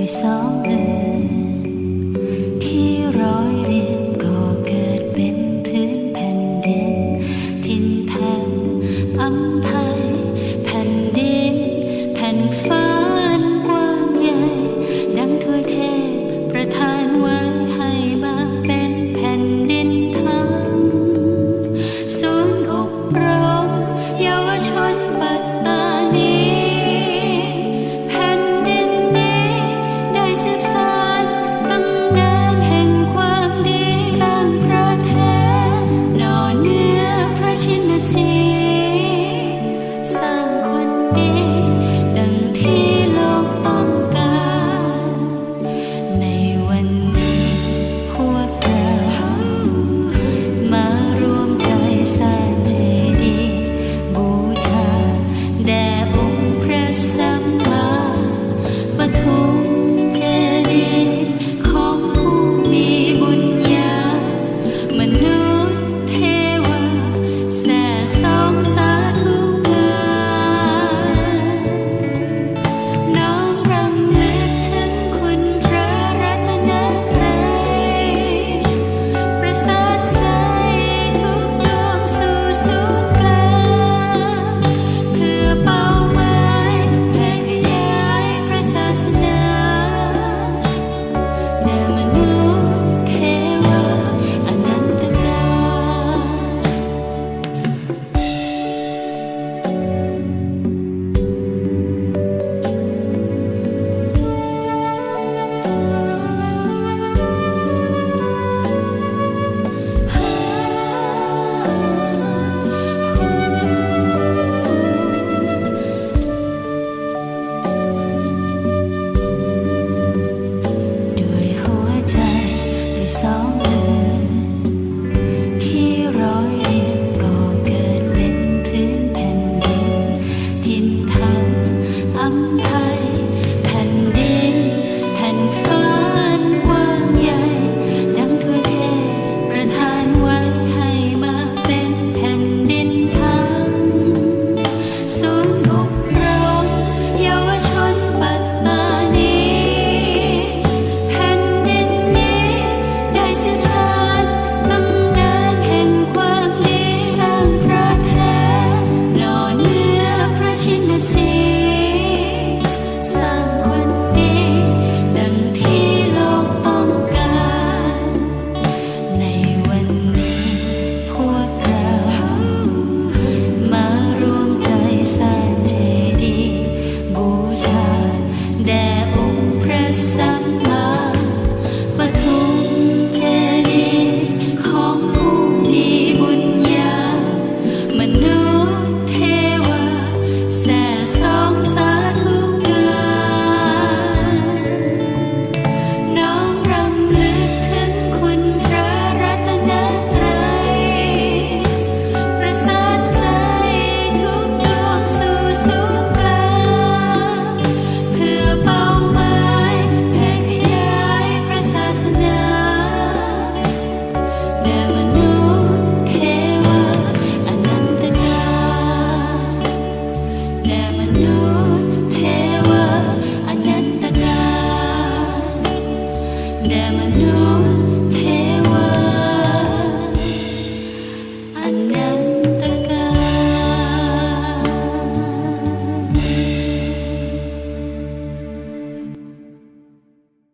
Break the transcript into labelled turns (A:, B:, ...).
A: ด้วยที่ร้อยเรียนก็เกิดเป็นพื้นแผ่นดิน ทินแทน อนั